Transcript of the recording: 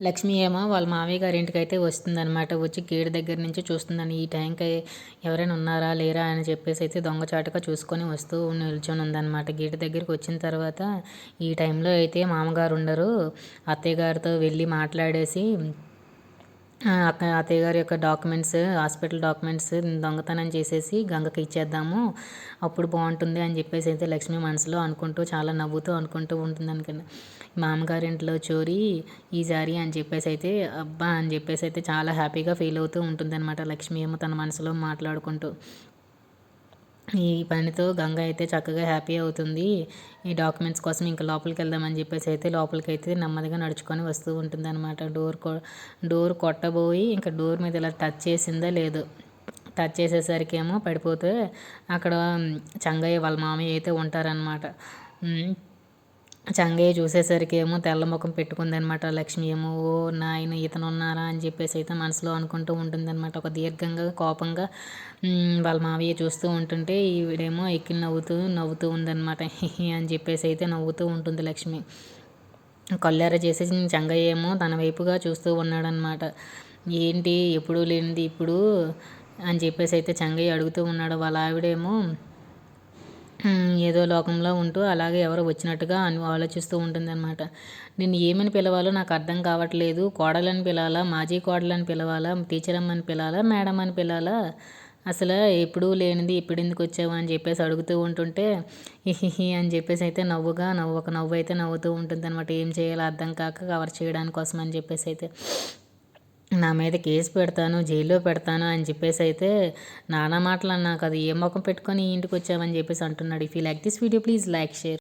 లక్ష్మి ఏమో వాళ్ళ మామయ్య గారి ఇంటికి అయితే వస్తుందనమాట వచ్చి గేట్ దగ్గర నుంచి చూస్తుందని ఈ టైంకి ఎవరైనా ఉన్నారా లేరా అని చెప్పేసి అయితే దొంగచాటుగా చూసుకొని వస్తూ నిల్చొని ఉందన్నమాట. గేట్ దగ్గరికి వచ్చిన తర్వాత ఈ టైంలో అయితే మామగారు ఉండరు. అత్తయ్య గారితో వెళ్ళి మాట్లాడేసి అత్తయ్య గారి యొక్క డాక్యుమెంట్స్ హాస్పిటల్ డాక్యుమెంట్స్ దొంగతనం చేసేసి గంగకి ఇచ్చేద్దాము. అప్పుడు బాగుంటుంది అని చెప్పేసి అయితే లక్ష్మి మనసులో అనుకుంటూ చాలా నవ్వుతూ అనుకుంటూ ఉంటుంది అనుకున్నా మామగారి ఇంట్లో చోరీ ఈసారి అని చెప్పేసి అయితే అబ్బా అని చెప్పేసి అయితే చాలా హ్యాపీగా ఫీల్ అవుతూ ఉంటుంది అనమాట లక్ష్మి ఏమో తన మనసులో మాట్లాడుకుంటూ. ఈ పనితో గంగ అయితే చక్కగా హ్యాపీ అవుతుంది. ఈ డాక్యుమెంట్స్ కోసం ఇంకా లోపలికి వెళ్దామని చెప్పేసి అయితే లోపలికి అయితే నెమ్మదిగా నడుచుకొని వస్తూ ఉంటుంది అనమాట డోర్ డోర్ కొట్టబోయి ఇంకా డోర్ మీద ఇలా టచ్ చేసిందా లేదు. టచ్ చేసేసరికి ఏమో పడిపోతే అక్కడ చంగయ్య వాళ్ళ మామయ్య అయితే ఉంటారనమాట చంగయ్య చూసేసరికి ఏమో తెల్ల ముఖం పెట్టుకుందనమాట. లక్ష్మి ఏమో ఓ నాయన ఇతను ఉన్నారా అని చెప్పేసి అయితే మనసులో అనుకుంటూ ఉంటుందన్నమాట ఒక దీర్ఘంగా కోపంగా వాళ్ళ మావయ్య చూస్తూ ఉంటుంటే ఈవిడేమో ఎక్కి నవ్వుతూ నవ్వుతూ ఉందన్నమాట అని చెప్పేసి అయితే నవ్వుతూ ఉంటుంది లక్ష్మి. కొల్లేర చేసేసి చంగయ్య ఏమో తన వైపుగా చూస్తూ ఉన్నాడనమాట. ఏంటి? ఎప్పుడు లేనిది ఇప్పుడు? అని చెప్పేసి అయితే చంగయ్య అడుగుతూ ఉన్నాడు. వాళ్ళ ఆవిడేమో ఏదో లోకంలో ఉంటూ అలాగే ఎవరో వచ్చినట్టుగా అని ఆలోచిస్తూ ఉంటుందన్నమాట. నేను ఏమని పిలవాలో నాకు అర్థం కావట్లేదు. కోడలని పిలవాలా? మాజీ కోడలని పిలవాలా? టీచర్ అమ్మని పిలవాలా? మేడం అని పిలవాలా? అసలు ఎప్పుడూ లేనిది ఇప్పుడు ఎందుకు వచ్చావు అని చెప్పేసి అడుగుతూ ఉంటుంటే హిహి అని చెప్పేసి అయితే నవ్వుగా నవ్వు ఒక నవ్వు అయితే నవ్వుతూ ఉంటుంది అనమాట ఏం చేయాలో అర్థం కాక కవర్ చేయడానికి కోసం అని చెప్పేసి అయితే. నా మీద కేసు పెడతాను జైల్లో పెడతాను అని చెప్పేసి అయితే నానా మాటలు అన్నా కదా ఏ ముఖం పెట్టుకొని ఇంటికి వచ్చామని చెప్పేసి అంటున్నాడు. If you like this video please like share